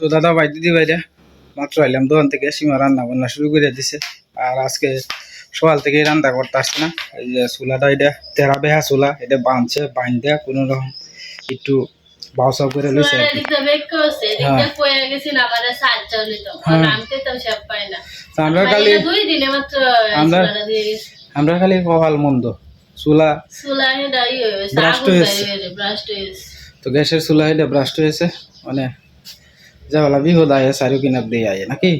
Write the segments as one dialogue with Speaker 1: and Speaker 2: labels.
Speaker 1: তো দাদা ভাই দিদি ভাইরা মাত্র আইলাম দোকান থেকে সীমা রান্না বান্না শুরু করে দিছে। আর আজকে সকাল থেকে রান্না করতে আসছে না। এই যে চুলাটা এটা তেরা বেহা চুলা এটা বাঁধছে বাঁধতে কোনো রকম একটু বাউসাও করে লইছে আর কি। হ্যাঁ।
Speaker 2: তো
Speaker 1: আমরা খালি আমরা-
Speaker 2: দিয়ে
Speaker 1: আমরা খালি কপাল মন্দ। চুলা
Speaker 2: ব্রাস্ট হয়েছে
Speaker 1: তো গ্যাসের চুলা এটা ব্রাস্ট হয়েছে মানে যাবেলা বিহদ আয় চারিও কিনার দিয়ে আয় নাকি?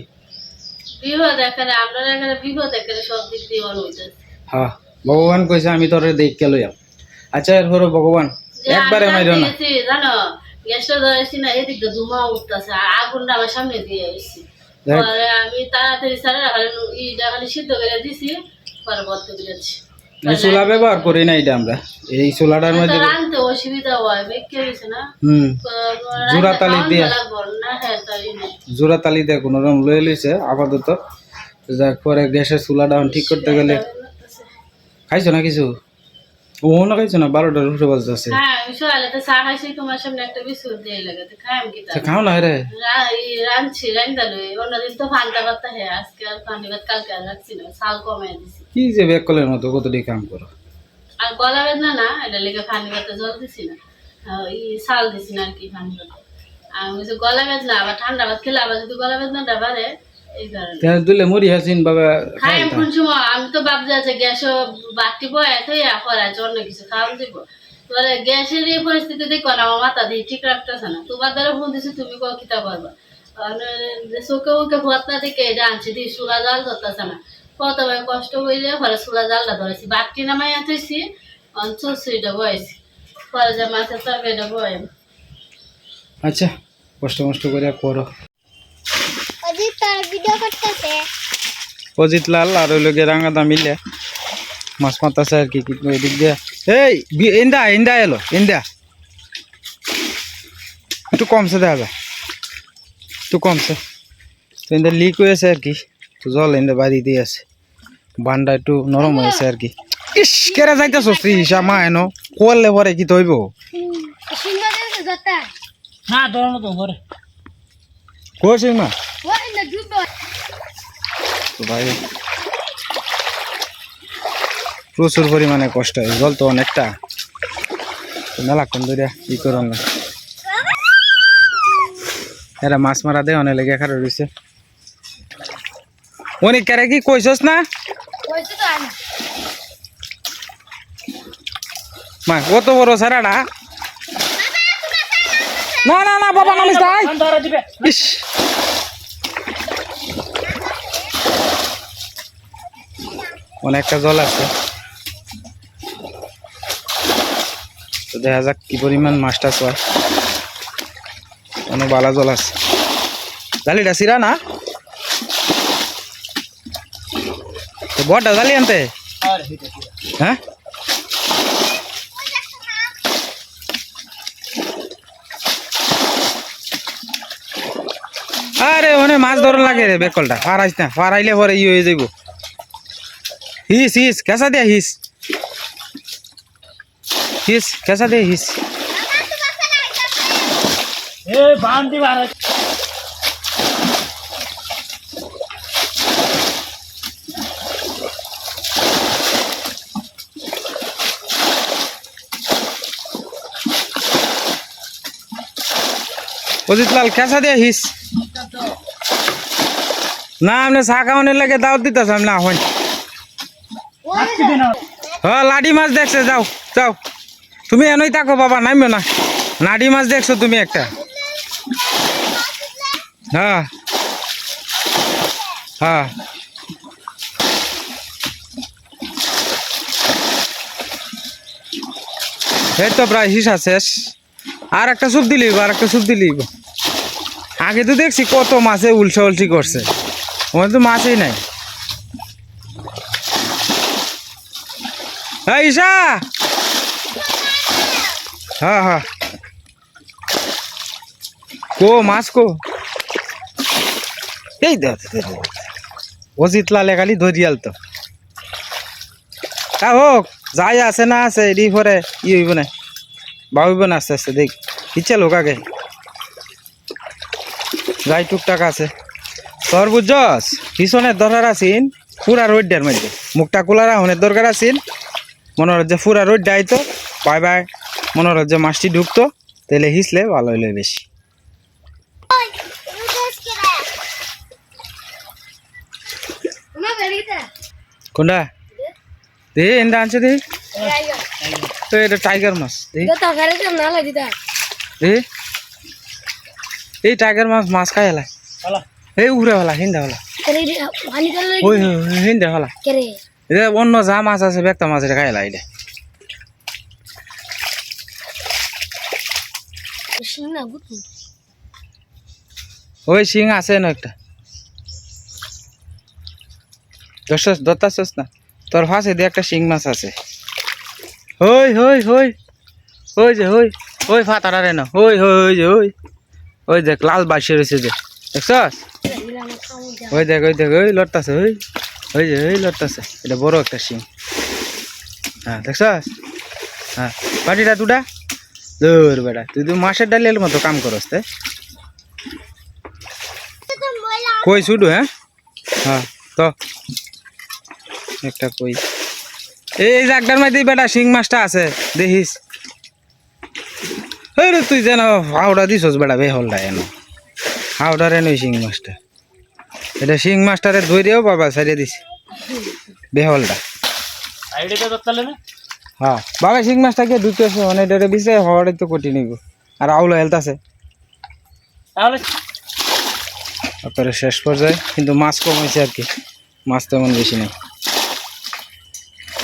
Speaker 2: বিপদ এখানে এখানে বিপদ এখানে সব দিক দিয়ে অন হইতেছে।
Speaker 1: হ্যাঁ ভগবান কইছে আমি তোরে দেখকে লইয়াম। আচ্ছা এরপরে ভগবান একবারে মাইরো না।
Speaker 2: জানো গ্যাসটা ধরেছি না এদিক দিয়ে ধুমা উঠতেছে আর আগুনটা আমার সামনে দিয়ে এসেছি আমি তাড়াতাড়ি সারা খালি সিদ্ধ করে দিছি পরে বদ্ধ
Speaker 1: চুলা ব্যবহার করি না এটা আমরা। এই চুলাটার মধ্যে
Speaker 2: অসুবিধা হয় বেঁকে গেছে না?
Speaker 1: হুম। জোড়া তালি দিয়ে। জোড়া তালি দিয়ে কোনো রকম লয়ে লইছে আপাতত। যাক পরে গ্যাসের চুলাটা ঠিক করতে গেলে খাইছো না কিছু? ও না খাইছো না? বারোটার উপরে বাজতেছে
Speaker 2: হ্যাঁ আমি সকালে তো চা খাইছি তোমার সামনে একটা বিস্কুট দিয়ে লাগে তো কি
Speaker 1: খাও না রে।
Speaker 2: রাঁধছি রান্ধা লই। অন্যদিন তো ফান্তা করতে হ্যাঁ আজকে আর পানি ভাত কালকে আর রাখছি না চাল কমাই দিছি।
Speaker 1: কি যে বেকলের মতো কতটি কাম করো?
Speaker 2: আর গলা বেদনা না এটা লেগে পানি ভাতে জল দিছি না। এই চাল দিছি না আর কি পানি ভাতে। বলছি গলা বেদনা আবার ঠান্ডা ভাত খেলে আবার যদি গলা বেদনাটা বাড়ে কারণে।
Speaker 1: তেল মরি হাসিন বাবা
Speaker 2: খাই
Speaker 1: খাই
Speaker 2: কোন সময় আমি তো ভাবছি আছে গ্যাস বাটি বয় এত করা আছে অন্য কিছু খাওয়ান দিব। তোরে গ্যাসের এই পরিস্থিতি দেখো না আমার মাথা দিয়ে ঠিক রাখতেছে না। তোমার দ্বারা ফোন দিছি তুমি কো কিতা যে চোখে মুখে ভত না দেখে এটা আনছি দিয়ে চুলা জাল ধরতেছে না। কত কষ্ট হইলে পরে চুলা জালটা ধরেছি। বাটি নামাই আনতেছি চুসিটা বয়েছি পরে যে মাছের তরকারিটা বয়
Speaker 1: আচ্ছা কষ্ট মষ্ট করে করো।
Speaker 3: অজিত তার ভিডিও করতেছে।
Speaker 1: অজিত লাল আর ওই লোকে রাঙাদা মিলে। মাছ মাতাছে আর কি এদিক দিয়ে। এই ইন্দা ইন্দা এলো ইন্দা। একটু কমছে দেখা যায়। একটু কমছে। তো ইন্দা লিক হয়েছে আর কি। তো জল ইন্দা বাড়ি দিয়ে আছে। বান্ডা একটু নরম হয়েছে আর কি। ইস কেরা যাইতেছ? শ্রী মা এনো। করলে পরে কি তৈব
Speaker 2: না ধরো তো ঘরে।
Speaker 1: কোথায় মা ভাই প্রচুর পরিমাণে কষ্ট হয় জল তো অনেকটা। তো মেলাক্ষণ ধরে ই করুন না এরা মাছ মারা দেয় অনেক লেগে খারাপ রয়েছে অনেক কেরে কি কইছস না? মা কত বড় সারাটা? না না না বাবা নামিস তাই ইস। অনেকটা জল আছে। তো দেখা যাক কি পরিমাণ মাছটা হয় অনেক বালা জল আছে। জালিটা সিরা না? তো বড়টা জালি আনতে? হ্যাঁ? আরে ওনে মাছ ধরন লাগে রে বেকলটা। ফারাইস না, ফারাইলে পরে ই হয়ে যাইব। হিস হিস কেসা দে হিস হিস কেসা দে হিস অজিত লাল কেসা দে হিস না আপনি চা খাওয়ানোর লাগে দাওয়াত দিতেছ আমি না হয় লাডি মাছ দেখছে, যাও যাও। তুমি এনেই থাকো, বাবা, নামিও না। লাডি মাছ দেখছ তুমি একটা? হ্যাঁ। হ্যাঁ। এই তো প্রায় হিসা শেষ। আর একটা সুপ দিলি, আর একটা সুপ দিলি। আগে তো দেখছি কত মাছে উলসা উলসি করছে। ওখানে তো মাছই নাই। হ্যাঁ ঈশা হ্যাঁ হ্যাঁ কো মাছ কো এই দে অজিত লালে খালি ধরিয়াল তো তা হোক যাই আছে না আছে এডি পরে ই হইব না ভাবিব না আস্তে আস্তে দেখ ইচ্ছা লোক আগে যাই টুকটাক আছে তোর বুঝছস পিছনের দরকার আছিন পুরা রোডটার মধ্যে মুখটা খোলা রাখনের দরকার আছিন মনে হচ্ছে পুরা রোডটা আইতো বাই বাই। মনে হচ্ছে মাছটি ঢুকতো তাহলে হিসলে ভালো হইলে বেশি। কোনটা? দে এনটা আনছে দে। তো এটা টাইগার মাছ দে। এই টাইগার মাছ মাছ খাই হেলা। এই উড়ে হলা হিন্দা হলা। ওই হিন্দা হলা।
Speaker 3: করে
Speaker 1: এটা অন্য যা মাছ আছে বেক্তা মাছ এটা খাই হেলা এটা ওই শিং আছে না একটা? না? তোর ফাঁসে দিয়ে একটা শিং মাছ আছে। হই হই হই ওই যে হই ওই ফাতারা রে না হই হই ওই যে ওই ওই দেখ লাল বাসি রয়েছে যে। দেখছস? ওই দেখ ওই দেখ ওই লড়তাছে ওই ওই যে, ওই লড়তাছে এটা বড় একটা শিং। হ্যাঁ দেখছ হ্যাঁ বাটিটা দুটা। দূর বেটা, তুই তো মাছের ডালিয়ার মতো কাম করস, তে। কই শুধু হ্যাঁ? হ্যাঁ তো। একটা কই। এই জাগটার মধ্যে বেটা শিং মাছটা আছে, দেখিস। তুই যেন হাওড়া দিছস বেটা বেহলটা এনো। হাওড়ার এনো শিং মাছটা। এটা শিং মাছটারে ধরেও বাবা সারিয়ে দিছে। বেহলটা। হ্যাঁ। বাবা শিং মাছটাকে ঢুকে আছে মানে এটা বিষে হওয়াটাই তো কঠিন নিব আর আউলো হেলথ আছে। তারপরে শেষ পর্যায়ে কিন্তু মাছ কম হয়েছে আর কি। মাছ তেমন বেশি নেই।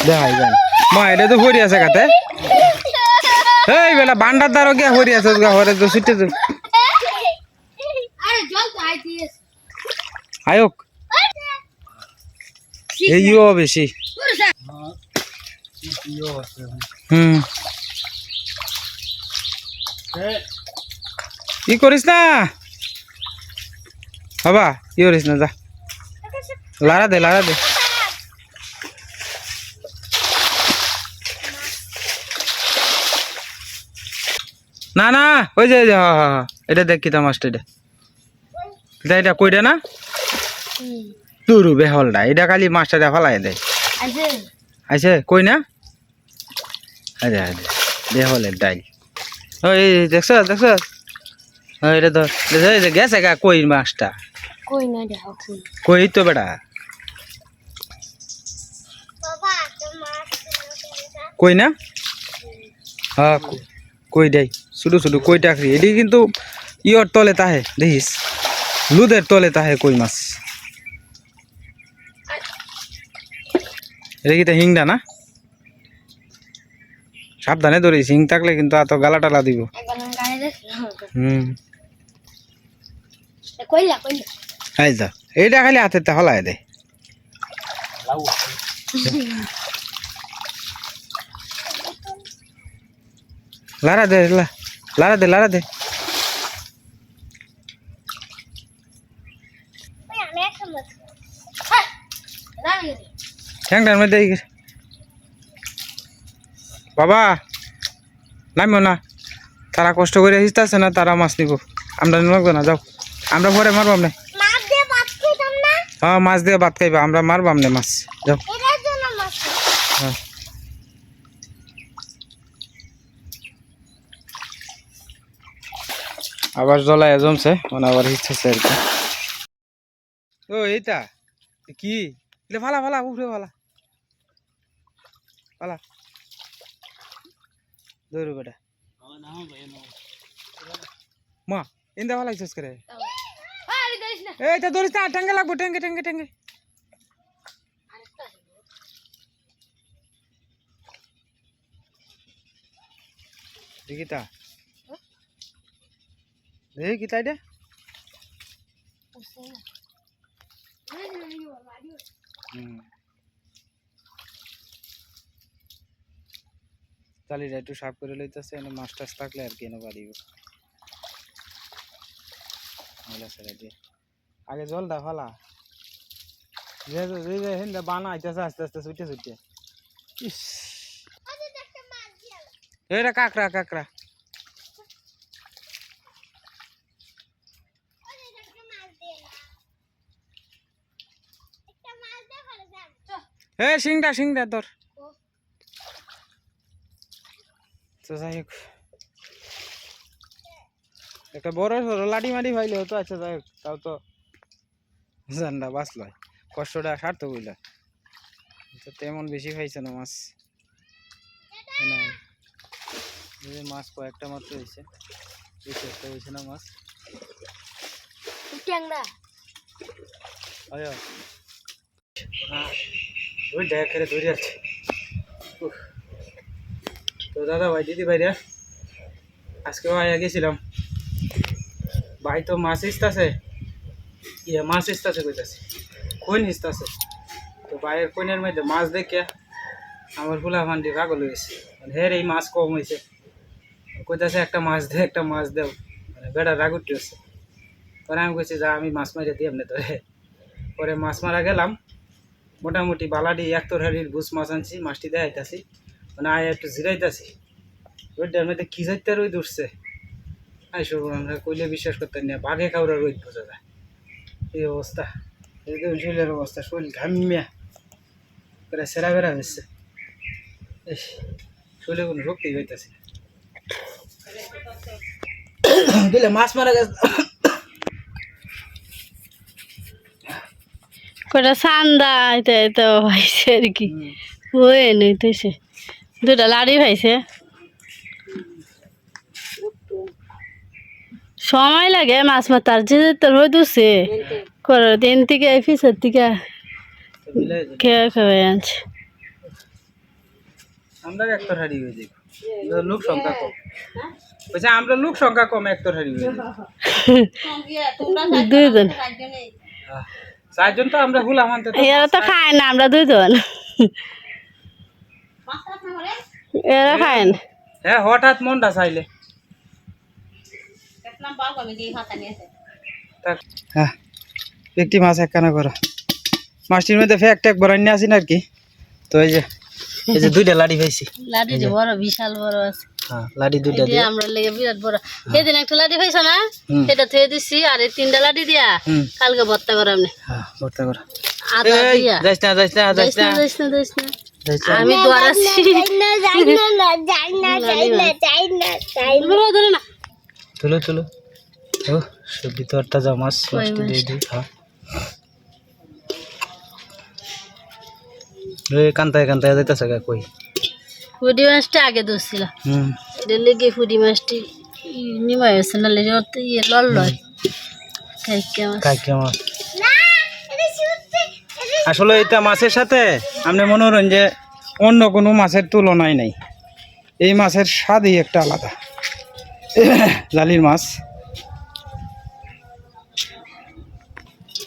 Speaker 1: দেখাই যান মা এটা তো ভরি আছে কাতে এই বেলা বান্ডার দ্বারা গিয়া ভরি আছে হরে তো ছুটে তো
Speaker 3: আরে জল তো আইতিস
Speaker 1: আয়োক এইও বেশি। হুম। ই করিস না। বাবা ই করিস না যা। লারা দে লারা দে। না না ওই যে হ্যাঁ হ্যাঁ হ্যাঁ। এটা দেখ কিতা মাছটা এটা। এটা কইটা না? তুরু বেহলটা এটা খালি মাছটা ফেলাই দেয় আছে? কই না? আরে আরে বেহলের ডাইল। ওই দেখছ দেখছ? ওই এটা এই যে গেছে গা কই মাছটা?
Speaker 3: কই
Speaker 1: তো বেটা? কই না? হ্যাঁ কই দেই শুধু শুধু কই টাকরি এটি কিন্তু ইয়র তলে তাহে দেখিস? লুদের তলে তাহে কই মাছ। এটা কি তা হিংডা না? সাবধানে ধরিস, হিং থাকলে কিন্তু এত গালা টালা দিব। হুম। যা, এইটা খালি হাতে হলাই দে। লারা দে লারা দে লারা দে
Speaker 3: ওই আমি একটা মাছ হ্যাঁ রানি
Speaker 1: ঠ্যাংটার মধ্যে বাবা নামিও না। তারা কষ্ট করে আসতেছে না তারা মাছ নিব। আমরা নিব না যাও। আমরা পরে মারবাম না।
Speaker 3: মাছ দিয়ে ভাত
Speaker 1: হ্যাঁ মাছ দিয়ে ভাত খাইবা আমরা মারবাম না মাছ। যাও। হ্যাঁ। আবার জলায় জমছে মানে আবার হিচ্ছে আর কি। ও এইটা কি? ফালা ফালা উঠে ফালা। ফালা দৌড়ু বেটা। মা ইন্দা ফালা ইচ্ছস করে। এইটা ধরিস না, ঠেঙ্গে লাগবো, ঠেঙ্গে ঠেঙ্গে ঠেঙ্গে। দেখি দেখি কি তাই হুম। কালিটা একটু সাফ করে লইতেছে, এনে মাছ টাছ থাকলে আর কেন পারিব আগে জল দা ফালা। যে বানা আস্তে আস্তে ছুটে ছুটে। ইস। এটা কাঁকড়া কাঁকড়া। হে সিংটা সিংটা তোর তো যাই হোক। একটা বড় সড়ো লাঠি মাটি ভাইলে হতো আচ্ছা যাই হোক তাও তো জানটা বাঁচল কষ্টটা সার্থক হইল। তো তেমন বেশি খাইছে না মাছ। মাছ কয়েকটা মাত্র হয়েছে বেশি একটা হয়েছে না মাছ।
Speaker 3: ট্যাংরা।
Speaker 1: আয়া ওই দেখা করে ধরে আছে। তো দাদা ভাই, দিদি ভাই রে আজকে আয়া গেছিলাম। ভাই তো মাছ ইস্তাছে। ইয়ে মাছ ইস্তাছে কইতাছে। কোন ইস্তাছে। তো ভাইয়ের কোনের মধ্যে মাছ দেখে আমার ফুলা ফান্ডি পাগল হয়েছে মানে হের এই মাছ কম হয়েছে কইতাছে, একটা মাছ দে, একটা মাছ দেও। মানে বেড়া রাগ উঠতে হচ্ছে পরে আমি কইছি, যা, আমি মাছ মারে দিই এমনি ধরে পরে মাছ মারা গেলাম। মোটামুটি বালাডি এক তরহারির বুস মাছ আনছি, মাছটি দেখাইতাছি। মানে আয় একটু জিরাইতাছি। ওইটার মধ্যে কি যাইতে রোদ উঠছে আয় সব আমরা কইলে বিশ্বাস করতে না বাঘে কাউরা রোদ বোঝা যায়। এই অবস্থা। এই তো শরীরের অবস্থা শরীর ঘামিয়া। করে সেরা বেড়া ইস, শরীরে কোনো শক্তি পাইতেছে দিলে মাছ মারা গেছে।
Speaker 2: কটা সান্দা এটা তো ভাইছে আর কি। হয়ে নিতেছে দুটা লাড়ি ভাইছে সময় লাগে মাছ মাতার যে তোর হয়ে করো দিন থেকে ফিসের থেকে খেয়ে খেয়ে আনছে
Speaker 1: আমরা হয়ে যাই লোক সংখ্যা কম। বলছে আমরা লোক সংখ্যা কম এক তরহারি হয়ে যাই
Speaker 2: দুইজন।
Speaker 1: চারজন তো আমরা হুলা
Speaker 2: এরা তো খায় না আমরা দুইজন। এরা খায়
Speaker 1: হ্যাঁ হঠাৎ মনটা চাইলে। হ্যাঁ একটি মাছ একখানা করো। মাছটির মধ্যে ফ্যাক ট্যাক বড় নিয়ে আসিন আর কি। তো এই যে এই যে দুইটা লাড়ি পাইছি।
Speaker 2: লাঠি যে বড় বিশাল বড় আছে।
Speaker 1: হ্যাঁ লাড়ি দুইটা দিয়ে।
Speaker 2: আমরা লেগে বিরাট বড়। সেদিন একটা লাঠি পাইছো না। সেটা থুয়ে দিছি আর এই তিনটা লাঠি দিয়া কালকে ভর্তা করে
Speaker 1: হ্যাঁ ভর্তা করো। যাইস না যাইস না
Speaker 2: না
Speaker 1: না।
Speaker 2: যাইস না যাইস না
Speaker 1: যাইস না।
Speaker 2: আমি
Speaker 1: তুলো তুলো ও সবজি তো একটা মাছ দিয়ে দিই কান্তায় কান্তায় যাইতেছে গা কই?
Speaker 2: ফুডি মাছটা আগে ধরছিল।
Speaker 1: হুম।
Speaker 2: এটা লেগে ফুডি মাছটি নিমাই হয়েছে না লেগে ওর ইয়ে লল লয়। কাইকে মাছ।
Speaker 1: কাইকে আসলে এটা মাছের সাথে আপনি মনে করেন যে অন্য কোনো মাছের তুলনায় নাই। এই মাছের স্বাদই একটা আলাদা। জালির মাছ।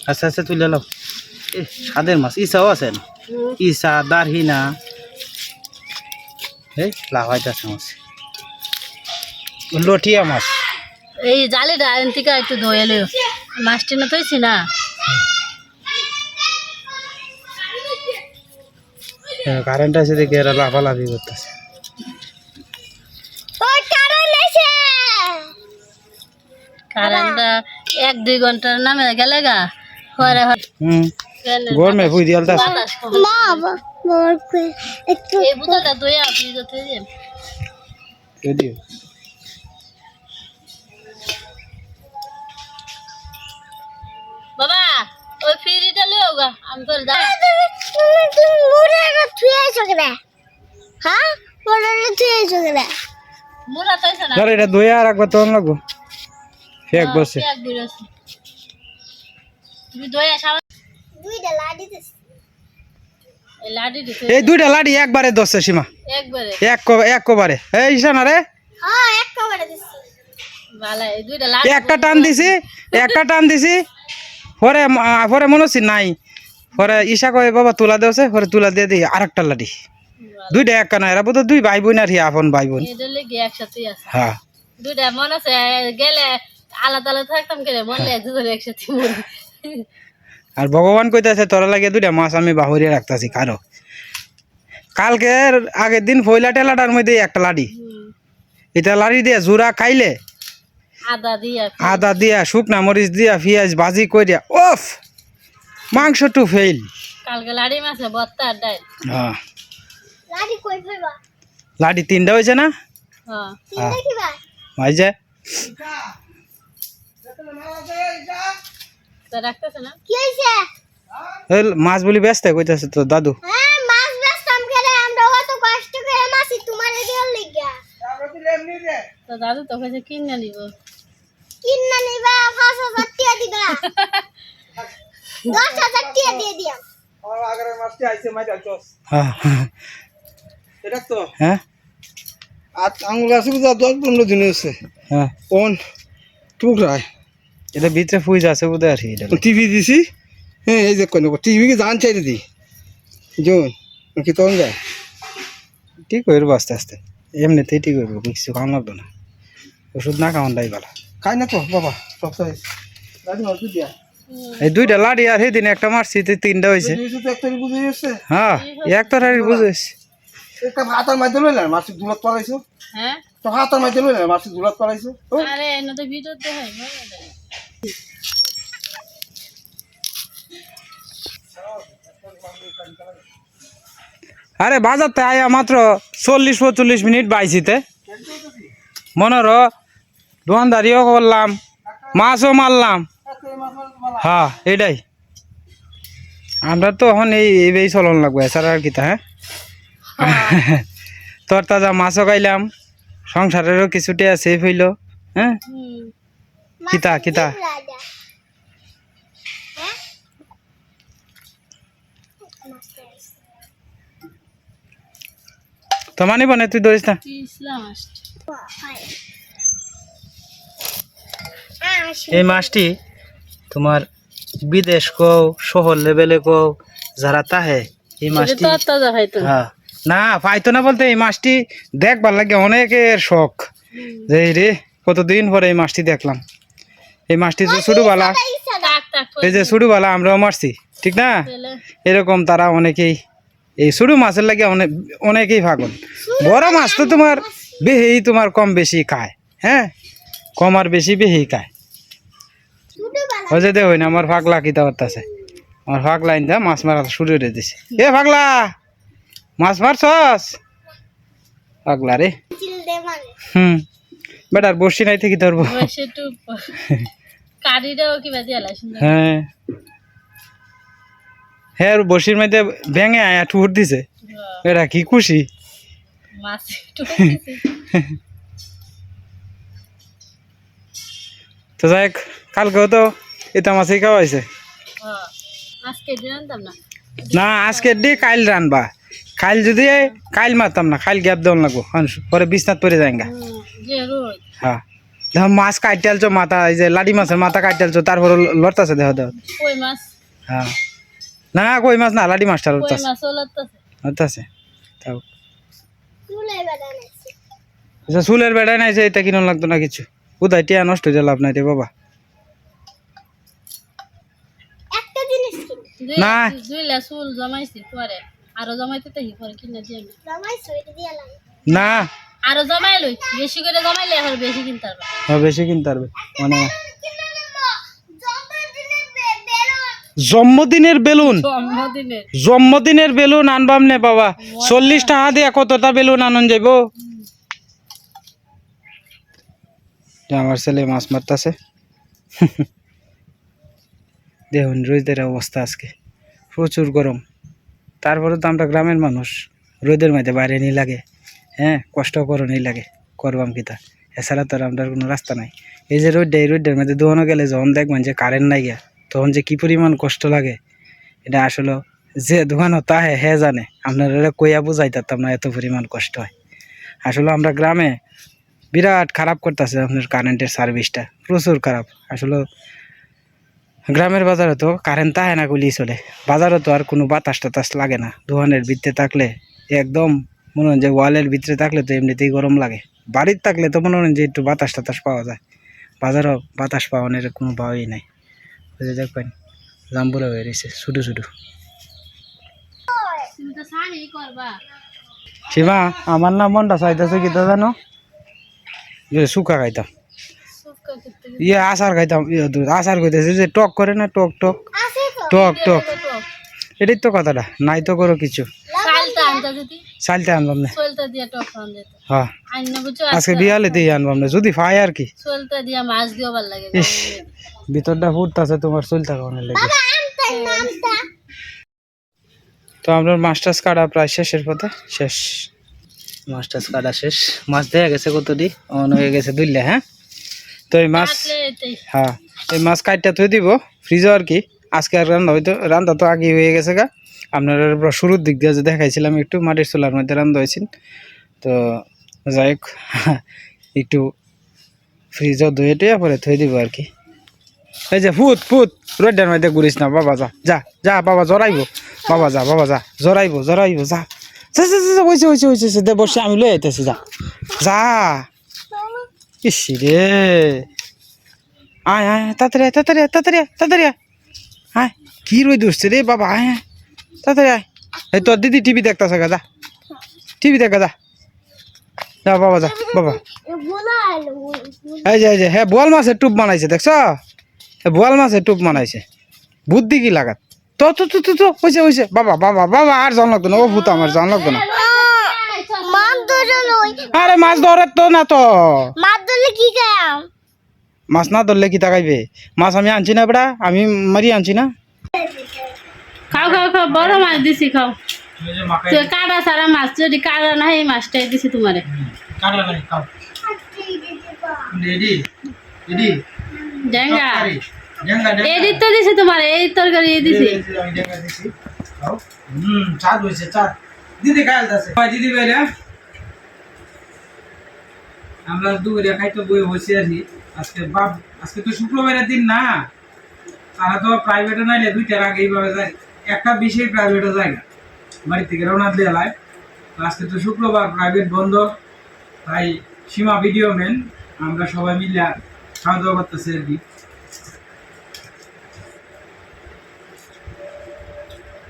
Speaker 1: আচ্ছা আচ্ছা তুলে এ, স্বাদের মাছ। ইসাও আছেন। ইসা দারহিনা। এই লাভাইতেছে মাছ। লটিয়া মাছ।
Speaker 2: এই জালিটা এন থেকে একটু ধুয়ে লিও মাছটি না তৈছি না?
Speaker 1: কারেন্ট আছে দেখে এরা লাফালাফি করতেছে।
Speaker 2: কারেন্টটা এক দুই ঘণ্টার নামে গেলে গা পরে
Speaker 1: হুম গরমে ফুই
Speaker 3: মা একটু
Speaker 2: এই আপনি যাতে দিন। ওই ফিরিটা লিও গা আমি তোর
Speaker 3: কেন হ্যাঁ? মোরে কেন?
Speaker 2: মুরা তৈছে না।
Speaker 1: এটা আর একবার লাগবো। ফেক বসে।
Speaker 2: তুমি আসা।
Speaker 3: দুইটা লাডি
Speaker 2: এই লাডি দিতে
Speaker 1: এই দুইটা লাড়ি একবারে সীমা।
Speaker 2: একবারে?
Speaker 1: এক এক কবারে। এই ঈশানা রে।
Speaker 3: হ্যাঁ এক কবারে দিস
Speaker 2: ভালো এই দুইটা লাডি
Speaker 1: একটা টান দিছি একটা টান দিছি। পরে পরে মনে হচ্ছে নাই। পরে ঈশা কয়ে বাবা তুলা দেওছে পরে তুলা দিয়ে দিই আর একটা লাড়ি দুইটা এক কানা এরা বোধ দুই ভাই বোন আর হি আপন ভাই বোন হ্যাঁ।
Speaker 2: দুইটা মনে আছে গেলে আলাদা আলাদা থাকতাম মরলে দুজন একসাথে
Speaker 1: আর ভগবান কইতাছে তোরা লাগে দুইটা মাছ আমি বাহুরিয়ে রাখতাছি কারও। কালকের আগের দিন ফয়লা টেলাটার মধ্যে একটা লাড়ি এটা লাড়ি দিয়ে জোড়া খাইলে
Speaker 2: আদা দিয়া।
Speaker 1: আদা দিয়া শুকনা মরিচ দিয়া পেঁয়াজ ভাজি কইরা ওফ! মাংস টু ফেল
Speaker 2: কালকে লাড়ি মাছে আর ডাইল
Speaker 1: হ্যাঁ।
Speaker 3: লাডি কই ফেবা
Speaker 1: লাডি তিনটা হয়েছে না?
Speaker 2: হ্যাঁ।
Speaker 3: চিন্তা কি বা
Speaker 1: ভাই যে
Speaker 3: কি হইছে
Speaker 1: মাছ বলি ব্যস্ত কইতাছে তো দাদু।
Speaker 3: হ্যাঁ
Speaker 2: দাদু তো কাছে কিনে নিব।
Speaker 3: কিন্না নিবা দিবা। দিয়ে দিয়া
Speaker 1: হ্যাঁ
Speaker 4: এটা তো?
Speaker 1: হ্যাঁ?
Speaker 4: আর আঙুল গাছে পনেরো দিন হয়েছে।
Speaker 1: হ্যাঁ।
Speaker 4: কোন? টুকরায়।
Speaker 1: এটা ভিতরে ফুইজ আছে বোধ আর এটা।
Speaker 4: টিভি দিছি? হ্যাঁ এই যে কোন টিভি কি জান চাই দি? জন কি তখন যায়
Speaker 1: ঠিক করব আস্তে আস্তে। এমনিতেই ঠিক করব কিছু খাওয়ান লাগবে না। ওষুধ না খাওয়ান ভালো
Speaker 4: খাই না তো বাবা দিয়া?
Speaker 1: এই দুইটা লাড়ি আর সেদিন একটা মারছি তিনটা হয়েছে।
Speaker 4: বুঝে
Speaker 1: হ্যাঁ এক তরকারি
Speaker 4: একটা হাতার মাঝে লইলাম মাসিক দূরত পালাইছো?
Speaker 2: হ্যাঁ?
Speaker 4: তো হাতার মাঝে লইলাম মাসিক দূরত পালাইছো?
Speaker 2: আরে এনে তো ভিডিও দেখাই ভালো
Speaker 1: আরে বাজারতে আয়া মাত্র চল্লিশ পঁচল্লিশ মিনিট বাইছিতে। মনের দোকানদারিও করলাম মাছও মারলাম। হ্যাঁ এটাই। আমরা তো এখন এই এই চলন লাগবে এছাড়া আর কিতা হ্যাঁ? তোর তাজা মাছও খাইলাম সংসারেরও কিছুটা সেফ হইল হ্যাঁ? কিতা কিতা?
Speaker 3: হ্যাঁ
Speaker 1: তো মানিব না তুই ধরিস না? এই মাছটি তোমার বিদেশ কও শহর লেভেলে কও যারা তাহে এই মাছটি হ্যাঁ। না পাইতো না বলতে এই মাছটি দেখবার লাগে অনেকের শখ। যে রে কতদিন পরে এই মাছটি দেখলাম। এই মাছটি ছোটবেলা
Speaker 2: টাক টাক
Speaker 1: এই যে ছোটবেলা আমরাও মারছি ঠিক না? এরকম তারা অনেকেই এই ছোট মাছের লাগে অনেক অনেকেই পাগল। বড় মাছ তো তোমার বেহেই তোমার কম বেশি খায় হ্যাঁ? কম আর বেশি বেহেই খায় ওই যে দেখুন আমার ফাগলা কিতা করতেছে। আমার ফাগলা ইন্দা মাছ মারা শুরু করে দিছে। এ ফাগলা মাছ মারছস? পাগলা রে। হুম বেটার বসি নাই থেকে ধরবো। হ্যাঁ। হ্যাঁ আর বসির মধ্যে ভেঙে আয়া ঠুর দিছে। এটা কি খুশি।
Speaker 2: মাছ
Speaker 1: তো যাই হোক, কালকেও তো এটা মাছই খাওয়াইছে
Speaker 2: হ্যাঁ না?
Speaker 1: না আজকে দি কাইল রানবা কাইল যদি কাইল মারতাম না কাইল গ্যাপ দেওয়ান লাগবো পরে বিছনাথ পরে যায়গা
Speaker 2: হুম, যে রোদ
Speaker 1: হ্যাঁ দেখো মাছ কাটালছো মাথা এই যে লাডি মাছের মাথা কাটালছো তারপর লড়তাছে দেহ দেহ। হ্যাঁ। না কই মাছ না লাডি মাছটা লড়তাছে। লড়তাছে? তাও। আচ্ছা চুলের বেড়ায় নাই যে এটা কিনো লাগতো না কিছু? উদয় টিয়া নষ্ট হয়ে লাভ নাই রে বাবা। না।
Speaker 2: দুইলা চুল জমাইছি পরে আরও জমাইতে তো পরে কিনে দিয়ে
Speaker 3: জমাইছো এটা দিয়ে
Speaker 1: না।
Speaker 2: আরও জমাই লই বেশি করে জমাইলে এখন বেশি কিনতে পারবা।
Speaker 1: হ্যাঁ, বেশি কিনতে পারবে। মানে
Speaker 3: জন্মদিনের বেলুন।
Speaker 1: জন্মদিনের বেলুন?
Speaker 2: জন্মদিনের।
Speaker 1: জন্মদিনের বেলুন আনবাম নে বাবা। চল্লিশ টাকা দিয়ে কতটা বেলুন আনন যাইব? আমার ছেলে মাছ মারতাছে। দেখুন, রোদের অবস্থা আজকে। প্রচুর গরম। তারপরে তো আমরা গ্রামের মানুষ। রোদের মধ্যে বাইরে নি লাগে। হ্যাঁ কষ্ট করণই লাগে। করবাম কিতা এছাড়া তো আর আমরা কোনো রাস্তা নাই। এই যে রোদ, এই রোদের মধ্যে দোকানো গেলে যখন দেখবেন যে কারেন্ট নাই গিয়া, তখন যে কি পরিমাণ কষ্ট লাগে। এটা আসলে যে দোকানও তাহে হে জানে। আপনারা কইয়া বুঝাই না এত পরিমাণ কষ্ট হয়। আসলে আমরা গ্রামে বিরাট খারাপ করতেছে আপনার কারেন্টের সার্ভিসটা প্রচুর খারাপ। আসলে গ্রামের বাজারে তো কারেন্ট তাহে না গুলি চলে। বাজারে তো আর কোনো বাতাস টাতাস লাগে না। দোকানের ভিতরে থাকলে একদম মনে হয় যে ওয়ালের ভিতরে থাকলে তো এমনিতেই গরম লাগে। বাড়ির থাকলে তো মনে হয় যে একটু বাতাস টাতাস পাওয়া যায়। বাজারও বাতাস পাওয়ানোর কোনো পাওয়াই নাই। যে দেখবেন জাম্বুরা হয়ে রয়েছে শুধু শুধু সীমা আমার নাম মনটা চাইতেছে কি তো জানো? যে শুকা খাইতাম ইয়ে আচার খাইতাম ইয়ে দুধ আচার খাইতেছে যে টক করে না টক টক। টক টক।
Speaker 2: টক।
Speaker 1: এটাই তো কথাটা নাই তো করো কিছু। চালতে আনবাম না।
Speaker 2: টফান দিত
Speaker 1: হ্যাঁ। আজকে বিয়ালে দিয়ে আনবাম না যদি পাই আর কি।
Speaker 2: চলতে দিয়া মাছ দিও ভালো লাগে
Speaker 1: ইস ভিতরটা ফুটতেছে তোমার চলতে কারণে লেগে? তো আমরা কাটা প্রায় শেষের পথে শেষ। মাস্টার্স কাটা শেষ। মাছ দেয়া গেছে কত দি অন হয়ে গেছে দুইলে হ্যাঁ? তো এই মাছ হ্যাঁ এই মাছ কাটটা থই দিব। ফ্রিজে আর কি। আজকে আর রান্না হয়তো রান্না তো আগে হয়ে গেছে গা। আপনারা শুরুর দিক দিয়ে যে দেখাইছিলাম একটু মাটির চুলার মধ্যে রান্না হয়েছিল তো যাই হোক একটু ফ্রিজও ধুয়ে টুয়ে পরে থই দিব আর কি। এই যে ফুট ফুট রোডের মধ্যে ঘুরিস না বাবা যা। যা যা বাবা জড়াইবো। বাবা যা বাবা যা। জড়াইবো জড়াইবো যা। হয়েছে হয়েছে হয়েছে দে বসে আমি লই আইতেছি যা। যা। ইস রে। আয় আয় তাড়াতাড়ি আয়, তাড়াতাড়ি আয়, তাড়াতাড়ি আয়, রই দুসছে রে বাবা আয়, তাড়াতাড়ি আয়। এই তোর দিদি টিভি দেখতেছে গা যা। টিভি দেখা যা। যা বাবা যা বাবা। এই যে এই যে হ্যাঁ বোয়াল মাছের টুপ বানাইছে দেখছ? হ্যাঁ বোয়াল মাছের টুপ বানাইছে। বুদ্ধি কি লাগাত? তো তো তো তো তো হয়েছে হয়েছে বাবা বাবা বাবা আর জান লাগতো না ও ভূত আমার জান লাগতো না আরে মাছ ধরে তো না তো।
Speaker 3: মাছ ধরলে কি খাম
Speaker 1: মাছ না ধরলে কি তাকাইবে? মাছ আমি আনছি না বেড়া আমি মারি আনছি না।
Speaker 2: খাও খাও খাও বড় মাছ দিছি খাও। তো কাটা সারা মাছ যদি কাটা না এই মাছটাই দিছি তোমারে।
Speaker 1: কাটলা নাই খাও। রেডি? রেডি?
Speaker 2: ডেঙ্গা। দিছি তোমার, এই তরকারি দিছি।
Speaker 1: নাইলে দুইটার আগে এইভাবে যায়। একটা বিশেষ প্রাইভেটে যায় না। বাড়ি থেকে রওনা দিয়ে আজকে তো শুক্রবার প্রাইভেট বন্ধ। তাই সীমা ভিডিও মেন আমরা সবাই মিলে খাওয়া দাওয়া করতেছি আর কি।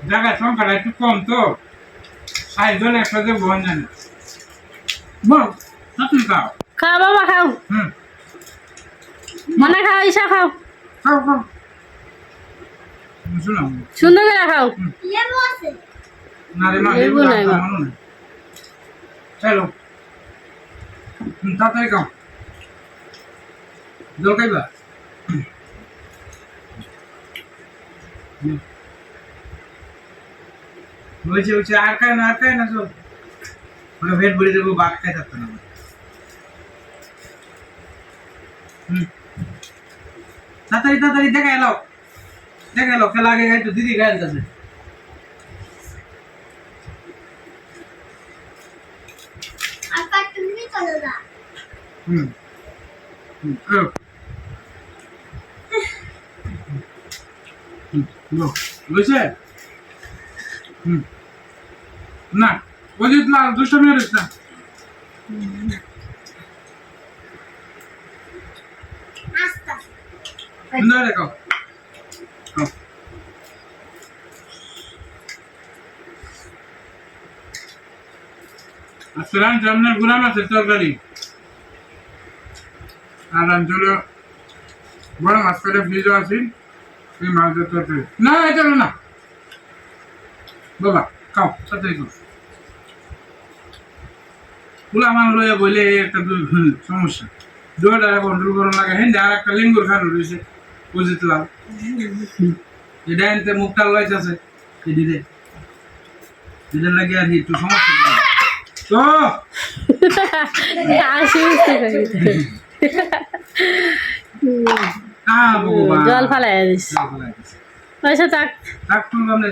Speaker 1: জায়গার সংখ্যাটা একটু কম তো। ষাটজন একসাথে বহন জানে বল তুমি খাও।
Speaker 2: খাও বাবা খাও।
Speaker 1: হুম।
Speaker 2: মনে খাও ঈশা খাও।
Speaker 1: খাও খাও।
Speaker 2: সুন্দর করে খাও।
Speaker 3: লেবু আছে।
Speaker 1: না রে মা
Speaker 2: লেবু
Speaker 1: লেবু
Speaker 2: নাই
Speaker 1: নাই
Speaker 2: মা।
Speaker 1: মা চলো। তাড়াতাড়ি খাও। জল খাইবা? হুম। বলছে বলছে আর খায় না আর খায় না চল। ওরা ভেট ভরে দেবো ভাত খাই থাকতো না তাড়াতাড়ি তাড়াতাড়ি দেখা এলো। দেখা এলো খেলা আগে গাইতো দিদি গাইল কাছে হুম। হুম হুম লো। বুঝছে হুম। না দুষ্টমি করিস না।
Speaker 3: আস্তে
Speaker 1: সুন্দর দেখো। আজকে রাঁধছি আপনার তরকারি। আর হলো বড় মাছ করে ফ্রিজও আছি এই মাছের তরকারি। না এটা না। বাবা। খাও তাড়াতাড়ি খাও। পুলা মান লইয়া বলে একটা সমস্যা। দুটা কন্ট্রোল করার লাগে। হেন আর একটা লিঙ্গুর খানো রয়েছে বুঝিতলাম এটা এনতে মুখটা লইতেছে এদিকে এদের লাগে আর একটু সমস্যা তো
Speaker 2: জল ফালাই দিস। পয়সা থাক।
Speaker 1: রাখ তুললাম না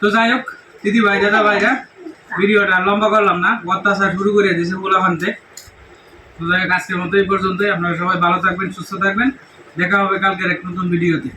Speaker 1: তো যাই হোক, দিদি ভাই, দাদা ভাইরা, ভিডিওটা লম্বা করলাম না অত্যাচার শুরু করে দিয়েছে গোলাপান্তে তো যাই হোক, আজকের মতো এই পর্যন্তই। আপনারা সবাই ভালো থাকবেন, সুস্থ থাকবেন। দেখা হবে কালকের এক নতুন ভিডিওতে।